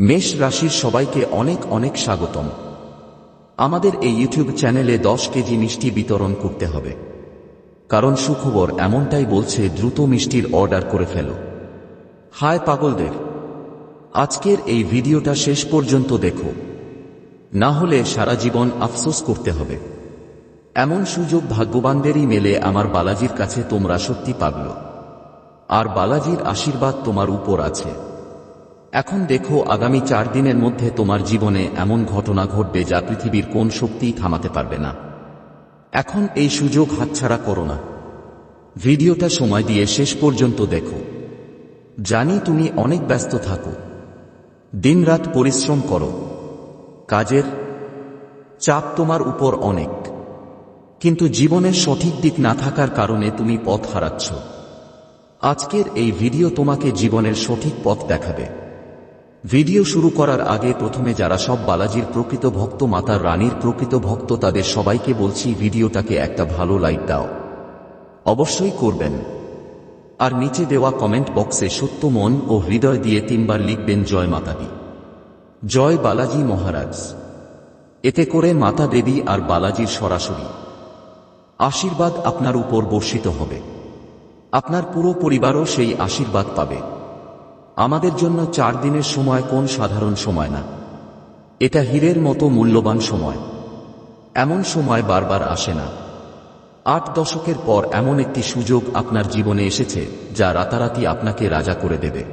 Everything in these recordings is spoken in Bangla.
মেষ রাশির সবাইকে অনেক অনেক স্বাগতম। আমাদের এই ইউটিউব চ্যানেলে দশ কেজি মিষ্টি বিতরণ করতে হবে। কারণ সুখবর এমনটাই বলছে দ্রুত মিষ্টির অর্ডার করে ফেলো। হায় পাগলদের। আজকের এই ভিডিওটা শেষ পর্যন্ত দেখো। না হলে সারা জীবন আফসোস করতে হবে। এমন সুযোগ ভাগ্যবানদেরই মেলে আমার বালাজির কাছে তোমরা সত্যি পাগল। আর বালাজির আশীর্বাদ তোমার উপর আছে। এখন দেখো আগামী চার দিনের মধ্যে তোমার জীবনে এমন ঘটনা ঘটবে যা পৃথিবীর কোন শক্তিই থামাতে পারবে না। এখন এই সুযোগ হাতছাড়া করো না। ভিডিওটা সময় দিয়ে শেষ পর্যন্ত দেখো। জানি তুমি অনেক ব্যস্ত থাকো। দিনরাত পরিশ্রম করো। কাজের চাপ তোমার উপর অনেক। কিন্তু জীবনের সঠিক দিক না থাকার কারণে তুমি পথ হারাচ্ছ। আজকের এই ভিডিও তোমাকে জীবনের সঠিক পথ দেখাবে। ভিডিও শুরু করার আগে প্রথমে যারা সব বালাজির প্রকৃত ভক্ত, মাতার রানীর প্রকৃত ভক্ত, তাদের সবাইকে বলছি ভিডিওটাকে একটা ভালো লাইক দাও। অবশ্যই করবেন। আর নিচে দেওয়া কমেন্ট বক্সে সত্য মন ও হৃদয় দিয়ে তিনবার লিখবেন, জয় মাতাদি। জয় বালাজি মহারাজ। এতে করে মাতা দেবী আর বালাজির সরাসরি আশীর্বাদ আপনার উপর বর্ষিত হবে। আপনার পুরো পরিবারও সেই আশীর্বাদ পাবে। আমাদের জন্য চার দিনের সময় কোন সাধারণ সময় না। এটা হীরের মতো মূল্যবান সময়। এমন সময় বারবার আসে না। আট দশকের পর এমন একটি সুযোগ আপনার জীবনে এসেছে, যা রাতারাতি আপনাকে রাজা করে দেবে।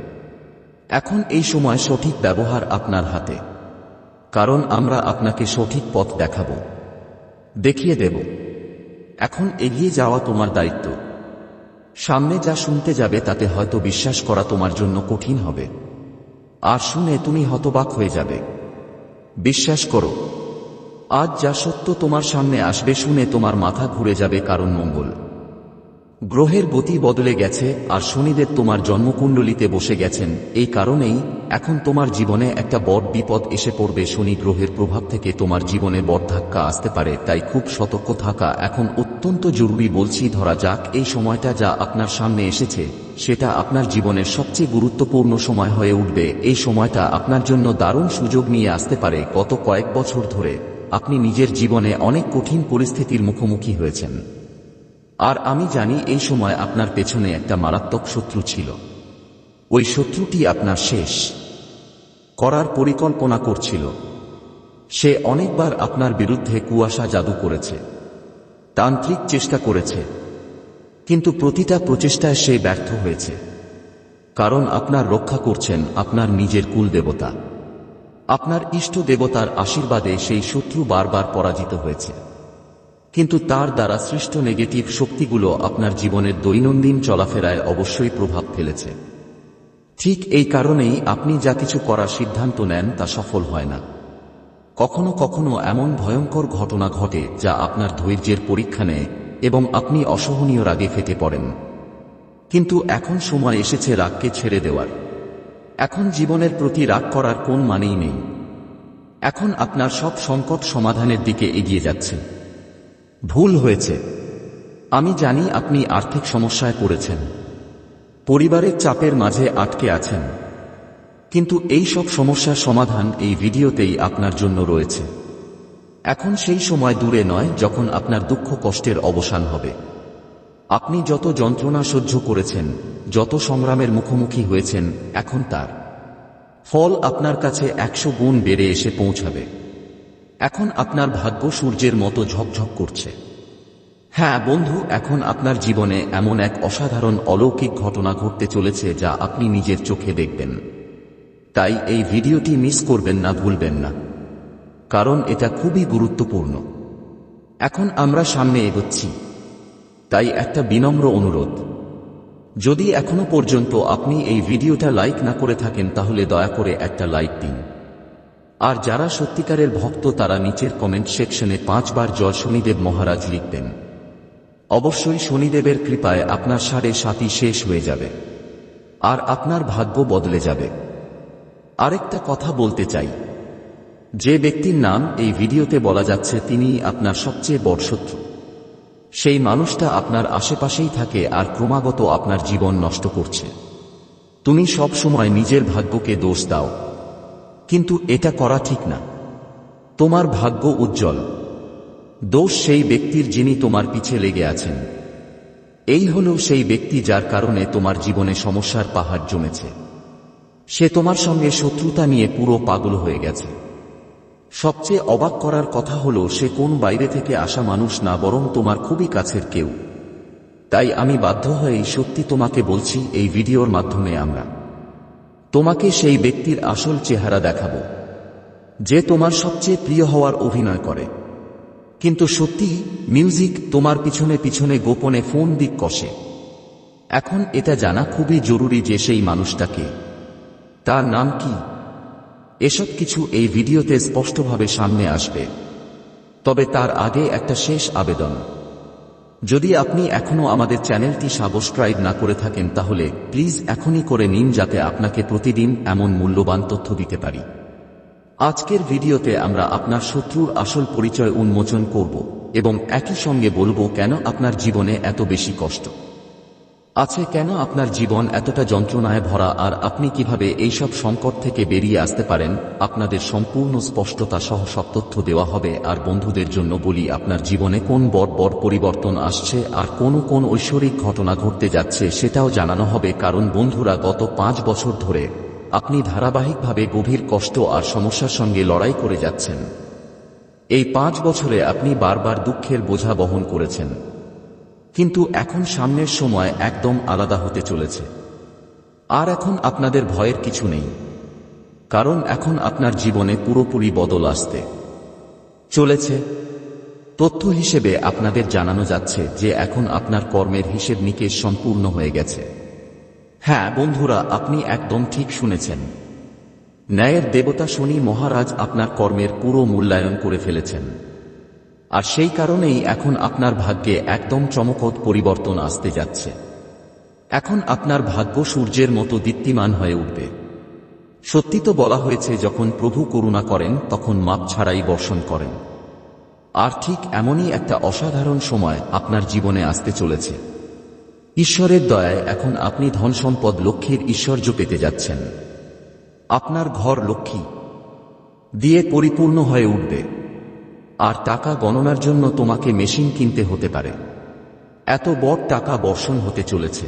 এখন এই সময় সঠিক ব্যবহার আপনার হাতে। কারণ আমরা আপনাকে সঠিক পথ দেখাব। দেখিয়ে দেব। এখন এগিয়ে যাওয়া তোমার দায়িত্ব। সামনে যা শুনতে যাবে তাতে হয়তো বিশ্বাস করা তোমার জন্য কঠিন হবে। আর শুনে তুমি হতবাক হয়ে যাবে। বিশ্বাস করো, আজ যা সত্য তোমার সামনে আসবে শুনে তোমার মাথা ঘুরে যাবে কারণ মঙ্গল। গ্রহের গতি বদলে গেছে আর শনিদেব তোমার জন্মকুণ্ডলিতে বসে গেছেন। এই কারণেই এখন তোমার জীবনে একটা বড় বিপদ এসে পড়বে। শনি গ্রহের প্রভাব থেকে তোমার জীবনে বড় ধাক্কা আসতে পারে, তাই খুব সতর্ক থাকা এখন অত্যন্ত জরুরি বলছি ধরা যাক এই সময়টা যা আপনার সামনে এসেছে, সেটা আপনার জীবনের সবচেয়ে গুরুত্বপূর্ণ সময় হয়ে উঠবে। এই সময়টা আপনার জন্য দারুণ সুযোগ নিয়ে আসতে পারে। গত কয়েক বছর ধরে আপনি নিজের জীবনে অনেক কঠিন পরিস্থিতির মুখোমুখি হয়েছেন। আর আমি জানি এই সময় আপনার পেছনে একটা মারাত্মক শত্রু ছিল। ওই শত্রুটি আপনার শেষ করার পরিকল্পনা করছিল। সে অনেকবার আপনার বিরুদ্ধে কুয়াশা জাদু করেছে, তান্ত্রিক চেষ্টা করেছে, কিন্তু প্রতিটা প্রচেষ্টায় সে ব্যর্থ হয়েছে, কারণ আপনার রক্ষা করছেন আপনার নিজের কুল দেবতা আপনার ইষ্ট দেবতার আশীর্বাদে সেই শত্রু বারবার পরাজিত হয়েছে। কিন্তু তার দ্বারা সৃষ্ট নেগেটিভ শক্তিগুলো আপনার জীবনের দৈনন্দিন চলাফেরায় অবশ্যই প্রভাব ফেলেছে। ঠিক এই কারণেই আপনি যা কিছু করার সিদ্ধান্ত নেন তা সফল হয় না। কখনো কখনো এমন ভয়ঙ্কর ঘটনা ঘটে যা আপনার ধৈর্যের পরীক্ষা নেয় এবং আপনি অসহনীয় রাগে ফেটে পড়েন। কিন্তু এখন সময় এসেছে রাগকে ছেড়ে দেওয়ার। এখন জীবনের প্রতি রাগ করার কোন মানেই নেই। এখন আপনার সব সংকট সমাধানের দিকে এগিয়ে যাচ্ছে। ভুল হয়েছে। আমি জানি আপনি আর্থিক সমস্যায় পড়েছেন। পরিবারের চাপের মাঝে আটকে আছেন। কিন্তু এই সব সমস্যার সমাধান এই ভিডিওতেই আপনার জন্য রয়েছে। এখন সেই সময় দূরে নয় যখন আপনার দুঃখ কষ্টের অবসান হবে। আপনি যত যন্ত্রণা সহ্য করেছেন, যত সংগ্রামের মুখোমুখি হয়েছেন, এখন তার। ফল আপনার কাছে একশো গুণ বেড়ে এসে পৌঁছাবে। এখন আপনার ভাগ্য সূর্যের মতো ঝকঝক করছে। হ্যাঁ বন্ধু, এখন আপনার জীবনে এমন এক অসাধারণ অলৌকিক ঘটনা ঘটতে চলেছে যা আপনি নিজের চোখে দেখবেন। তাই এই ভিডিওটি মিস করবেন না, ভুলবেন না। কারণ এটা খুবই গুরুত্বপূর্ণ। এখন আমরা সামনে এগোচ্ছি। তাই একটা বিনম্র অনুরোধ। যদি এখনও পর্যন্ত আপনি এই ভিডিওটা লাইক না করে থাকেন, তাহলে দয়া করে একটা লাইক দিন। আর যারা সত্যিকারের ভক্ত, তারা নিচের কমেন্ট সেকশনে পাঁচবার জয় শনিদেব মহারাজ লিখবেন। অবশ্যই শনিদেবের কৃপায় আপনার সাড়ে সাতই শেষ হয়ে যাবে। আর আপনার ভাগ্য বদলে যাবে। আরেকটা কথা বলতে চাই। যে ব্যক্তির নাম এই ভিডিওতে বলা যাচ্ছে, তিনি আপনার সবচেয়ে বড় শত্রু। সেই মানুষটা আপনার আশেপাশেই থাকে আর ক্রমাগত আপনার জীবন নষ্ট করছে। তুমি সব সময় নিজের ভাগ্যকে দোষ দাও। কিন্তু এটা করা ঠিক না। তোমার ভাগ্য উজ্জ্বল। দোষ সেই ব্যক্তির যিনি তোমার পিছে লেগে আছেন। এই হল সেই ব্যক্তি যার কারণে তোমার জীবনে সমস্যার পাহাড় জমেছে। সে তোমার সঙ্গে শত্রুতা নিয়ে পুরো পাগল হয়ে গেছে। সবচেয়ে অবাক করার কথা হলো সে কোন বাইরে থেকে আসা মানুষ না বরং তোমার খুবই কাছের কেউ। তাই আমি বাধ্য হয়েই সত্যি তোমাকে বলছি এই ভিডিওর মাধ্যমে আমরা তোমাকে সেই ব্যক্তির আসল চেহারা দেখাবো, যে তোমার সবচেয়ে প্রিয় হওয়ার অভিনয় করে। কিন্তু সত্যি, মিউজিক তোমার পিছনে পিছনে গোপনে ফোন দিক কষে। এখন এটা জানা খুবই জরুরি যে সেই মানুষটাকে তার নাম কি? এসব কিছু এই ভিডিওতে স্পষ্টভাবে সামনে আসবে। তবে তার আগে একটা শেষ আবেদন। যদি আপনি এখনও আমাদের চ্যানেলটি সাবস্ক্রাইব না করে থাকেন তাহলে প্লিজ এখনই করে নিন যাতে আপনাকে প্রতিদিন এমন মূল্যবান তথ্য দিতে পারি। আজকের ভিডিওতে আমরা আপনার শত্রুর আসল পরিচয় উন্মোচন করব এবং একই সঙ্গে বলব কেন আপনার জীবনে এত বেশি কষ্ট। আছে কেন আপনার জীবন এতটা যন্ত্রণায় ভরা আর আপনি কীভাবে এইসব সংকট থেকে বেরিয়ে আসতে পারেন? আপনাদের সম্পূর্ণ স্পষ্টতা সহ সব তথ্য দেওয়া হবে আর বন্ধুদের জন্য বলি আপনার জীবনে কোন বড় বড় পরিবর্তন আসছে আর কোন কোন ঐশ্বরিক ঘটনা ঘটতে যাচ্ছে সেটাও জানানো হবে কারণ বন্ধুরা গত পাঁচ বছর ধরে আপনি ধারাবাহিকভাবে গভীর কষ্ট আর সমস্যার সঙ্গে লড়াই করে যাচ্ছেন। এই পাঁচ বছরে আপনি বারবার দুঃখের বোঝা বহন করেছেন। কিন্তু এখন সামনের সময় একদম আলাদা হতে চলেছে। আর এখন আপনাদের ভয়ের কিছু নেই। কারণ এখন আপনার জীবনে পুরোপুরি বদল আসতে চলেছে। তথ্য হিসেবে আপনাদের জানানো যাচ্ছে যে এখন আপনার কর্মের হিসেব নিকেশ সম্পূর্ণ হয়ে গেছে। হ্যাঁ বন্ধুরা, আপনি একদম ঠিক শুনেছেন। ন্যায়ের দেবতা শনি মহারাজ আপনার কর্মের পুরো মূল্যায়ন করে ফেলেছেন। আর সেই কারণেই এখন আপনার ভাগ্যে একদম চমকত পরিবর্তন আসতে যাচ্ছে। এখন আপনার ভাগ্য সূর্যের মতো দীপ্তিমান হয়ে উঠবে। সত্যি তো বলা হয়েছে, যখন প্রভু করুণা করেন, তখন মাপ ছাড়াই বর্ষণ করেন। আর ঠিক এমনই একটা অসাধারণ সময় আপনার জীবনে আসতে চলেছে। ঈশ্বরের দয়ায় এখন আপনি ধন সম্পদ লক্ষ্মীর ঈশ্বর্য পেতে যাচ্ছেন। আপনার ঘর লক্ষ্মী। দিয়ে পরিপূর্ণ হয়ে উঠবে। আর টাকা গণনার জন্য তোমাকে মেশিন কিনতে হতে পারে। এত বড় টাকা বর্ষণ হতে চলেছে।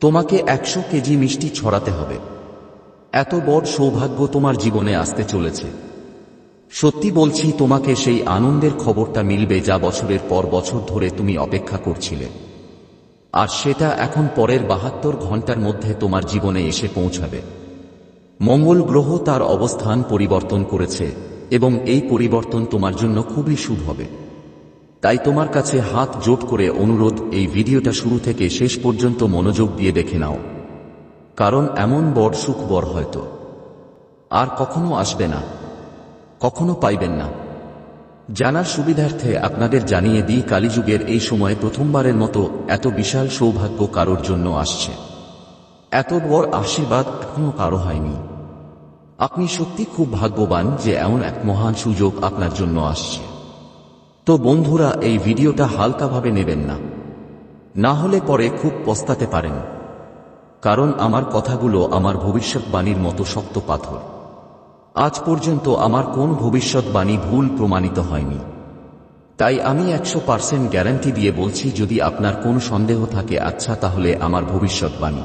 তোমাকে একশো কেজি মিষ্টি ছড়াতে হবে। এত বড় সৌভাগ্য তোমার জীবনে আসতে চলেছে। সত্যি বলছি, তোমাকে সেই আনন্দের খবরটা মিলবে যা বছরের পর বছর ধরে তুমি অপেক্ষা করছিলে। আর সেটা এখন পরের বাহাত্তর ঘণ্টার মধ্যে তোমার জীবনে এসে পৌঁছাবে। মঙ্গল গ্রহ তার অবস্থান পরিবর্তন করেছে। এবং এই পরিবর্তন তোমার জন্য খুবই শুভ হবে। তাই তোমার কাছে হাত জোট করে অনুরোধ, এই ভিডিওটা শুরু থেকে শেষ পর্যন্ত মনোযোগ দিয়ে দেখে নাও। কারণ এমন বড় সুখ বর হয়তো। আর কখনো আসবে না। কখনো পাইবেন না। জানার সুবিধার্থে আপনাদের জানিয়ে দিই, কালীযুগের এই সময়ে প্রথমবারের মতো এত বিশাল সৌভাগ্য কারোর জন্য আসছে। এত বড় আশীর্বাদ এখনও কারও হয়নি। আপনি সত্যি খুব ভাগ্যবান যে এমন এক মহান সুযোগ আপনার জন্য আসছে। তো বন্ধুরা, এই ভিডিওটা হালকাভাবে নেবেন না। না হলে পরে খুব পস্তাতে পারেন। কারণ আমার কথাগুলো আমার ভবিষ্যৎবাণীর মতো শক্ত পাথর। আজ পর্যন্ত আমার কোন ভবিষ্যৎবাণী ভুল প্রমাণিত হয়নি। তাই আমি একশো পার্সেন্ট গ্যারান্টি দিয়ে বলছি, যদি আপনার কোনো সন্দেহ থাকে আচ্ছা তাহলে আমার ভবিষ্যৎবাণী।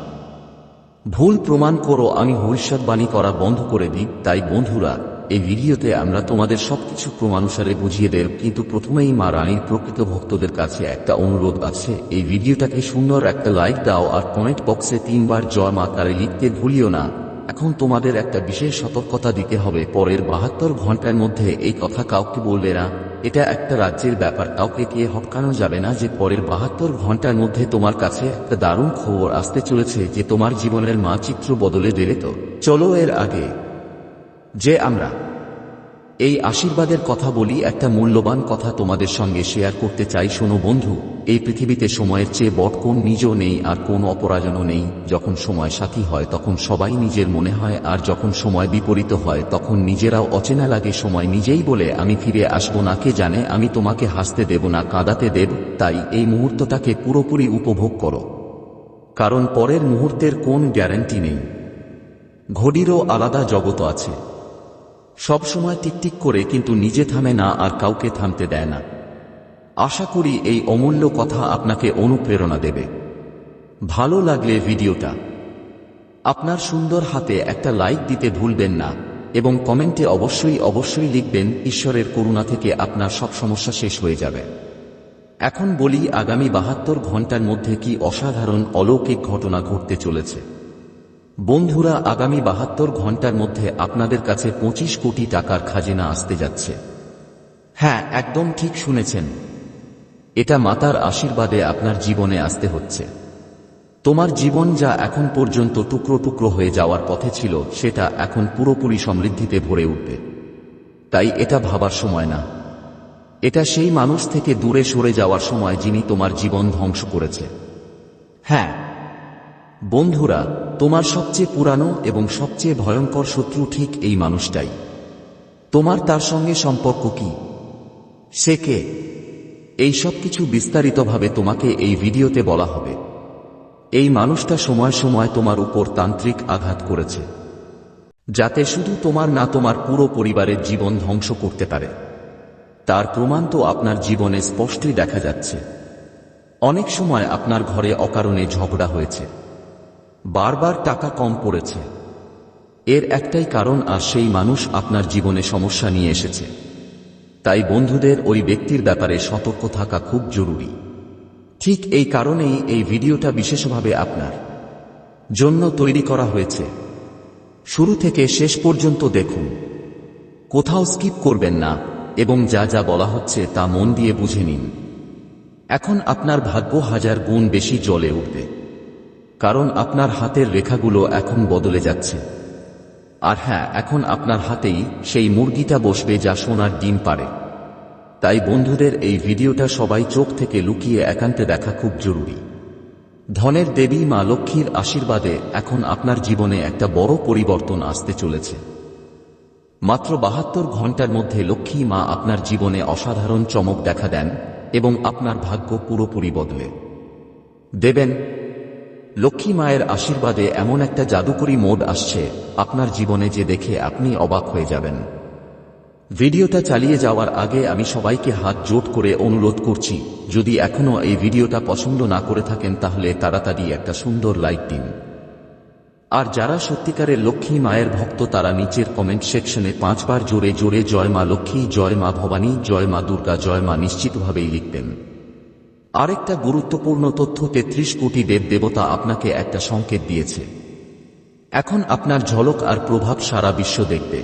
ভুল প্রমাণ করো, আমি ভবিষ্যৎবাণী করা বন্ধ করে দিই। তাই বন্ধুরা, এই ভিডিওতে আমরা তোমাদের সবকিছু ক্রমানুসারে বুঝিয়ে দেব, কিন্তু প্রথমেই মা রানীর প্রকৃত ভক্তদের কাছে একটা অনুরোধ আছে। এই ভিডিওটাকে সুন্দর একটা লাইক দাও আর কমেন্ট বক্সে তিনবার জয় মা তারে লিখতে ভুলিও না। এখন তোমাদের একটা বিশেষ সতর্কতা দিতে হবে। পরের বাহাত্তর ঘণ্টার মধ্যে এই কথা কাউকে বলবে না। এটা একটা রাজ্যের ব্যাপার। কাউকে কে হটকানো যাবে না যে পরের বাহাত্তর ঘণ্টার মধ্যে তোমার কাছে একটা দারুণ খবর আসতে চলেছে যে তোমার জীবনের মানচিত্র বদলে দেবে তো। চলো এর আগে যে আমরা এই আশীর্বাদের কথা বলি, একটা মূল্যবান কথা তোমাদের সঙ্গে শেয়ার করতে চাই। শোনো বন্ধু এই পৃথিবীতে সময়ের চেয়ে বট কোন নিজও নেই আর কোন অপরাজনও নেই। যখন সময় সাথী হয়, তখন সবাই নিজের মনে হয়, আর যখন সময় বিপরীত হয়, তখন নিজেরাও অচেনা লাগে। সময় নিজেই বলে, আমি ফিরে আসব না। কে জানে, আমি তোমাকে হাসতে দেব না, কাঁদাতে দেব। তাই এই মুহূর্তটাকে পুরোপুরি উপভোগ করো। কারণ পরের মুহূর্তের কোন গ্যারান্টি নেই। ঘড়িরও আলাদা জগৎ আছে। সবসময় টিকটিক করে, কিন্তু নিজে থামে না আর কাউকে থামতে দেয় না। আশা করি এই অমূল্য কথা আপনাকে অনুপ্রেরণা দেবে। ভালো লাগলে ভিডিওটা। আপনার সুন্দর হাতে একটা লাইক দিতে ভুলবেন না এবং কমেন্টে অবশ্যই অবশ্যই লিখবেন, ঈশ্বরের করুণা থেকে আপনার সব সমস্যা শেষ হয়ে যাবে। এখন বলি আগামী বাহাত্তর ঘণ্টার মধ্যে কি অসাধারণ অলৌকিক ঘটনা ঘটতে চলেছে। বন্ধুরা, আগামী বাহাত্তর ঘণ্টার মধ্যে আপনাদের কাছে পঁচিশ কোটি টাকার খাজনা আসতে যাচ্ছে। হ্যাঁ একদম ঠিক শুনেছেন। এটা মাতার আশীর্বাদে আপনার জীবনে আসতে হচ্ছে। তোমার জীবন যা এখন পর্যন্ত টুকরো টুকরো হয়ে যাওয়ার পথে ছিল, সেটা এখন পুরোপুরি সমৃদ্ধিতে ভরে উঠবে। তাই এটা ভাবার সময় না। এটা সেই মানুষ থেকে দূরে সরে যাওয়ার সময় যিনি তোমার জীবন ধ্বংস করেছে। হ্যাঁ বন্ধুরা, তোমার সবচেয়ে পুরানো এবং সবচেয়ে ভয়ঙ্কর শত্রু ঠিক এই মানুষটাই। তোমার তার সঙ্গে সম্পর্ক কি? সে কে? এই সব কিছু বিস্তারিতভাবে তোমাকে এই ভিডিওতে বলা হবে। এই মানুষটা সময় সময় তোমার উপর তান্ত্রিক আঘাত করেছে। যাতে শুধু তোমার না তোমার পুরো পরিবারের জীবন ধ্বংস করতে পারে। তার প্রমাণ তো আপনার জীবনে স্পষ্টই দেখা যাচ্ছে। অনেক সময় আপনার ঘরে অকারণে ঝগড়া হয়েছে। বারবার টাকা কম পড়েছে। এর একটাই কারণ, আর সেই মানুষ আপনার জীবনে সমস্যা নিয়ে এসেছে। তাই বন্ধুদের ওই ব্যক্তির ব্যাপারে সতর্ক থাকা খুব জরুরি। ঠিক এই কারণেই এই ভিডিওটা বিশেষভাবে আপনার জন্য তৈরি করা হয়েছে। শুরু থেকে শেষ পর্যন্ত দেখুন। কোথাও স্কিপ করবেন না এবং যা যা বলা হচ্ছে তা মন দিয়ে বুঝে নিন। এখন আপনার ভাগ্য হাজার গুণ বেশি জলে উঠবে। কারণ আপনার হাতের রেখাগুলো এখন বদলে যাচ্ছে। আর হ্যাঁ এখন আপনার হাতেই সেই মুরগিটা বসবে যা সোনার ডিম পারে তাই বন্ধুদের এই ভিডিওটা সবাই চোখ থেকে লুকিয়ে একান্তে দেখা খুব জরুরি। ধনের দেবী মা লক্ষ্মীর আশীর্বাদে এখন আপনার জীবনে একটা বড় পরিবর্তন আসতে চলেছে। মাত্র বাহাত্তর ঘণ্টার মধ্যে লক্ষ্মী মা আপনার জীবনে অসাধারণ চমক দেখা দেন এবং আপনার ভাগ্য পুরোপুরি বদলে। দেবেন লক্ষ্মী মায়ের আশীর্বাদে এমন একটা জাদুকরী মোড আসছে, আপনার জীবনে যে দেখে আপনি অবাক হয়ে যাবেন। ভিডিওটা চালিয়ে যাওয়ার আগে আমি সবাইকে হাত জোট করে অনুরোধ করছি, যদি এখনও এই ভিডিওটা পছন্দ না করে থাকেন তাহলে তাড়াতাড়ি একটা সুন্দর লাইক দিন। আর যারা সত্যিকারের লক্ষ্মী মায়ের ভক্ত, তারা নিচের কমেন্ট সেকশনে পাঁচবার জোরে জোরে জয় মা লক্ষ্মী, জয় মা ভবানী, জয় মা দুর্গা, জয় মা নিশ্চিতভাবেই লিখবেন। আরেকটা গুরুত্বপূর্ণ তথ্য, তেত্রিশ কোটি দেব দেবতা আপনাকে একটা সংকেত দিয়েছে। এখন আপনার ঝলক আর প্রভাব সারা বিশ্ব দেখবে।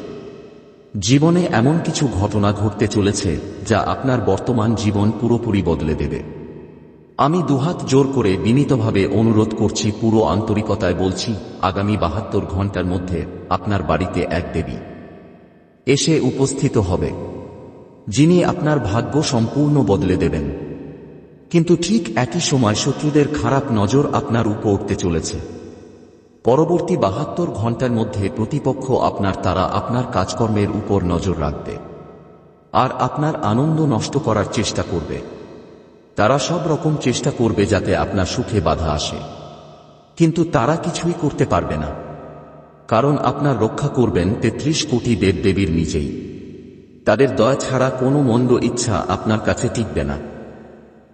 জীবনে এমন কিছু ঘটনা ঘটতে চলেছে, যা আপনার বর্তমান জীবন পুরোপুরি বদলে দেবে। আমি দুহাত জোর করে বিনীতভাবে অনুরোধ করছি, পুরো আন্তরিকতায় বলছি, আগামী বাহাত্তর ঘণ্টার মধ্যে আপনার বাড়িতে এক দেবী এসে উপস্থিত হবে, যিনি আপনার ভাগ্য সম্পূর্ণ বদলে দেবেন। কিন্তু ঠিক একই সময় শত্রুদের খারাপ নজর আপনার উপর উঠতে চলেছে। পরবর্তী বাহাত্তর ঘণ্টার মধ্যে প্রতিপক্ষ আপনার তারা আপনার কাজকর্মের উপর নজর রাখবে। আর আপনার আনন্দ নষ্ট করার চেষ্টা করবে। তারা সব রকম চেষ্টা করবে যাতে আপনার সুখে বাধা আসে। কিন্তু তারা কিছুই করতে পারবে না। কারণ আপনার রক্ষা করবেন তেত্রিশ কোটি দেবদেবীর নিজেই। তাদের দয়া ছাড়া কোনো মন্দ ইচ্ছা আপনার কাছে টিকবে না।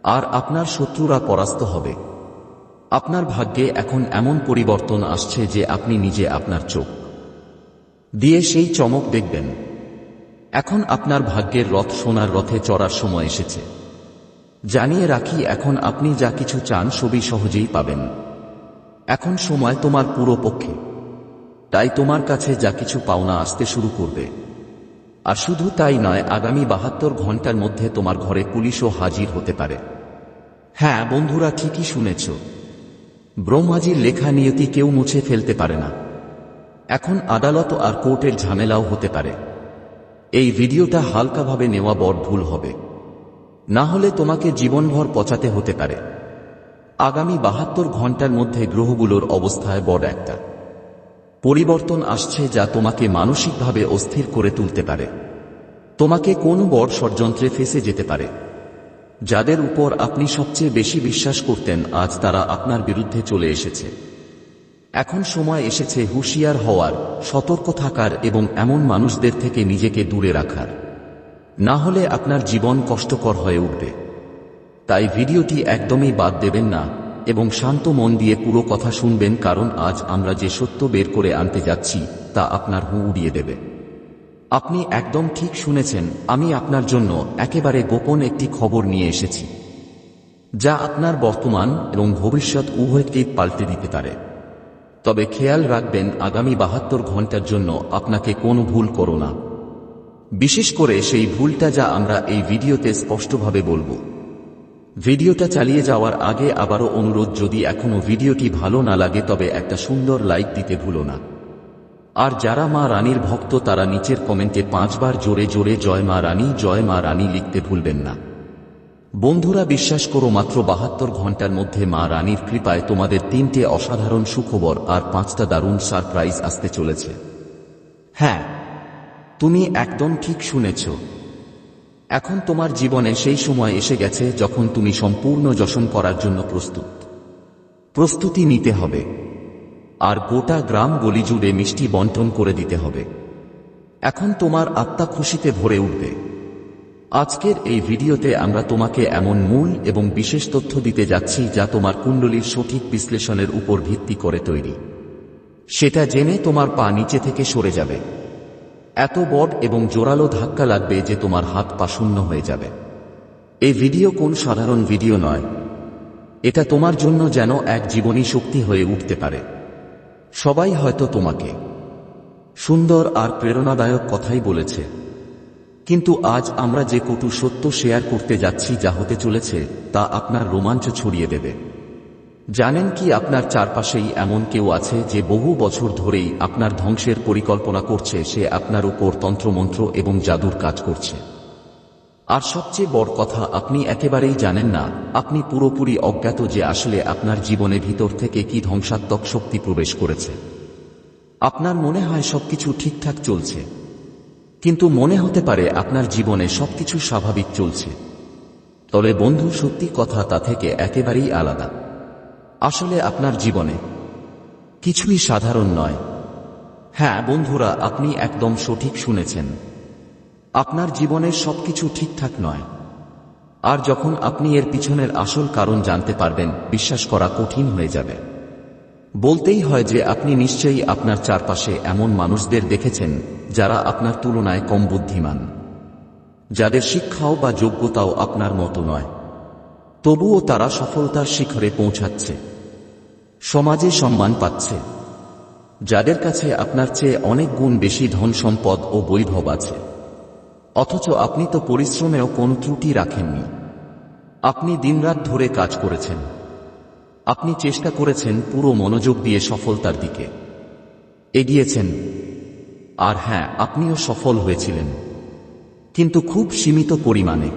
আর আপনার শত্রুরা পরাস্ত হবে। আপনার ভাগ্যে এখন এমন পরিবর্তন আসছে যে আপনি নিজে আপনার চোখ দিয়ে সেই চমক দেখবেন। এখন আপনার ভাগ্যের রথ সোনার রথে চড়ার সময় এসেছে। জানিয়ে রাখি, এখন আপনি যা কিছু চান সবই সহজেই পাবেন। এখন সময় তোমার পুরো পক্ষে। তাই তোমার কাছে যা কিছু পাওনা আসতে শুরু করবে। আর শুধু তাই নয়, আগামী বাহাত্তর ঘণ্টার মধ্যে তোমার ঘরে পুলিশও হাজির হতে পারে। হ্যাঁ বন্ধুরা ঠিকই শুনেছ। ব্রহ্মাজির লেখা নিয়তি কেউ মুছে ফেলতে পারে না। এখন আদালত আর কোর্টের ঝামেলাও হতে পারে। এই ভিডিওটা হালকাভাবে নেওয়া বড় ভুল হবে। না হলে তোমাকে জীবনভর পচাতে হতে পারে। আগামী বাহাত্তর ঘণ্টার মধ্যে গ্রহগুলোর অবস্থায় বড় একটা পরিবর্তন আসছে যা তোমাকে মানসিকভাবে অস্থির করে তুলতে পারে। তোমাকে কোন বড় ষড়যন্ত্রে ফেসে যেতে পারে। যাদের উপর আপনি সবচেয়ে বেশি বিশ্বাস করতেন, আজ তারা আপনার বিরুদ্ধে চলে এসেছে। এখন সময় এসেছে হুঁশিয়ার হওয়ার, সতর্ক থাকার এবং এমন মানুষদের থেকে নিজেকে দূরে রাখার। না হলে আপনার জীবন কষ্টকর হয়ে উঠবে। তাই ভিডিওটি একদমই বাদ দেবেন না এবং শান্ত মন দিয়ে পুরো কথা শুনবেন, কারণ আজ আমরা যে সত্য বের করে আনতে যাচ্ছি, তা আপনার হু উড়িয়ে দেবে। আপনি একদম ঠিক শুনেছেন, আমি আপনার জন্য একেবারে গোপন একটি খবর নিয়ে এসেছি, যা আপনার বর্তমান এবং ভবিষ্যৎ উভয়কেই পাল্টে দিতে পারে। তবে খেয়াল রাখবেন, আগামী বাহাত্তর ঘণ্টার জন্য আপনাকে কোনো ভুল করো না। বিশেষ করে সেই ভুলটা যা আমরা এই ভিডিওতে স্পষ্টভাবে বলব। ভিডিওটা চালিয়ে যাওয়ার আগে আবারও অনুরোধ, যদি এখনও ভিডিওটি ভালো না লাগে, তবে একটা সুন্দর লাইক দিতে ভুলো না। আর যারা মা রানীর ভক্ত, তারা নিচের কমেন্টে পাঁচবার জোরে জোরে জয় মা রানী, জয় মা রানী লিখতে ভুলবেন না। বন্ধুরা, বিশ্বাস করো, মাত্র বাহাত্তর ঘণ্টার মধ্যে মা রানীর কৃপায় তোমাদের তিনটে অসাধারণ সুখবর আর পাঁচটা দারুণ সারপ্রাইজ আসতে চলেছে। হ্যাঁ তুমি একদম ঠিক শুনেছ। এখন তোমার জীবনে সেই সময় এসে গেছে যখন তুমি সম্পূর্ণ যশন করার জন্য প্রস্তুত। প্রস্তুতি নিতে হবে। আর গোটা গ্রাম গলি জুড়ে মিষ্টি বন্টন করে দিতে হবে। এখন তোমার আত্মা খুশিতে ভরে উঠবে। আজকের এই ভিডিওতে আমরা তোমাকে এমন মূল এবং বিশেষ তথ্য দিতে যাচ্ছি যা তোমার কুণ্ডলীর সঠিক বিশ্লেষণের উপর ভিত্তি করে তৈরি। সেটা জেনে তোমার পা নিচে থেকে সরে যাবে। এত বড় এবং জোরালো ধাক্কা লাগবে যে তোমার হাত পা শূন্য হয়ে যাবে। এই ভিডিও কোন সাধারণ ভিডিও নয়। এটা তোমার জন্য যেন এক জীবনী শক্তি হয়ে উঠতে পারে। সবাই হয়তো তোমাকে। সুন্দর আর প্রেরণাদায়ক কথাই বলেছে। কিন্তু আজ আমরা যে কটু সত্য শেয়ার করতে যাচ্ছি যা হতে চলেছে, তা আপনার রোমাঞ্চ ছড়িয়ে দেবে। জানেন কি আপনার চারপাশেই এমন কেউ আছে যে বহু বছর ধরেই আপনার ধ্বংসের পরিকল্পনা করছে, সে আপনার উপর তন্ত্রমন্ত্র এবং জাদুর কাজ করছে। আর সবচেয়ে বড় কথা, আপনি একেবারেই জানেন না, আপনি পুরোপুরি অজ্ঞাত যে আসলে আপনার জীবনে ভিতর থেকে কি ধ্বংসাত্মক শক্তি প্রবেশ করেছে। আপনার মনে হয় সবকিছু ঠিকঠাক চলছে। কিন্তু মনে হতে পারে আপনার জীবনে সবকিছু স্বাভাবিক চলছে। তবে বন্ধু, সত্যি কথা তা থেকে একেবারেই আলাদা। আসলে আপনার জীবনে কিছুই সাধারণ নয়। হ্যাঁ বন্ধুরা, আপনি একদম সঠিক শুনেছেন। আপনার জীবনের সবকিছু ঠিকঠাক নয়। আর যখন আপনি এর পিছনের আসল কারণ জানতে পারবেন, বিশ্বাস করা কঠিন হয়ে যাবে। বলতেই হয় যে আপনি নিশ্চয়ই আপনার চারপাশে এমন মানুষদের দেখেছেন, যারা আপনার তুলনায় কম বুদ্ধিমান। যাদের শিক্ষাও বা যোগ্যতাও আপনার মতো নয়। তবুও তারা সফলতার শিখরে পৌঁছাচ্ছে। সমাজে সম্মান পাচ্ছে। যাদের কাছে আপনার চেয়ে অনেক গুণ বেশি ধন সম্পদ ও বৈভব আছে। অথচ আপনি তো পরিশ্রমেও কোন ত্রুটি রাখেননি। আপনি দিনরাত ধরে কাজ করেছেন। আপনি চেষ্টা করেছেন পুরো মনোযোগ দিয়ে সফলতার দিকে। এগিয়েছেন। আর হ্যাঁ আপনিও সফল হয়েছিলেন। কিন্তু খুব সীমিত পরিমাণে।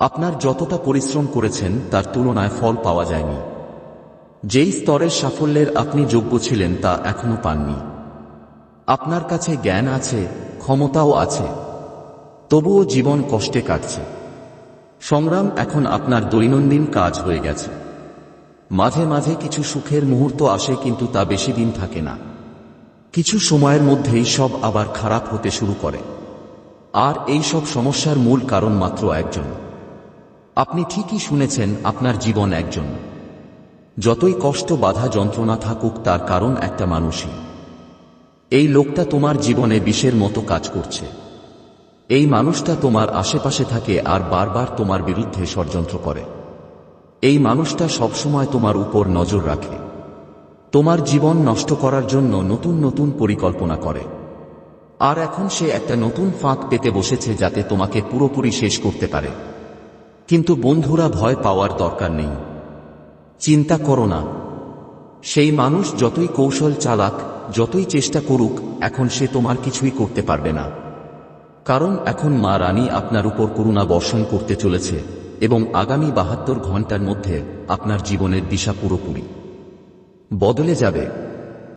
আপনার যতটা পরিশ্রম করেছেন, তার তুলনায় ফল পাওয়া যায়নি। যেই স্তরের সাফল্যের আপনি যোগ্য ছিলেন, তা এখনও পাননি। আপনার কাছে জ্ঞান আছে, ক্ষমতাও আছে। তবুও জীবন কষ্টে কাটছে। সংগ্রাম এখন আপনার দৈনন্দিন কাজ হয়ে গেছে। মাঝে মাঝে কিছু সুখের মুহূর্ত আসে কিন্তু তা বেশি দিন থাকে না। কিছু সময়ের মধ্যেই সব আবার খারাপ হতে শুরু করে। আর এই সব সমস্যার মূল কারণ মাত্র একজন। আপনি ঠিকই শুনেছেন, আপনার জীবন একজন। যতই কষ্ট, বাধা, যন্ত্রণা থাকুক, তার কারণ একটা মানুষই। এই লোকটা তোমার জীবনে বিষের মতো কাজ করছে। এই মানুষটা তোমার আশেপাশে থাকে আর বারবার তোমার বিরুদ্ধে ষড়যন্ত্র করে। এই মানুষটা সবসময় তোমার উপর নজর রাখে। তোমার জীবন নষ্ট করার জন্য নতুন নতুন পরিকল্পনা করে। আর এখন সে একটা নতুন ফাঁক পেতে বসেছে যাতে তোমাকে পুরোপুরি শেষ করতে পারে। কিন্তু বন্ধুরা ভয় পাওয়ার দরকার নেই। চিন্তা করো না। সেই মানুষ যতই কৌশল চালাক, যতই চেষ্টা করুক, এখন সে তোমার কিছুই করতে পারবে না। কারণ এখন মা রানী আপনার উপর করুণা বর্ষণ করতে চলেছে এবং আগামী বাহাত্তর ঘণ্টার মধ্যে আপনার জীবনের দিশা পুরোপুরি। বদলে যাবে।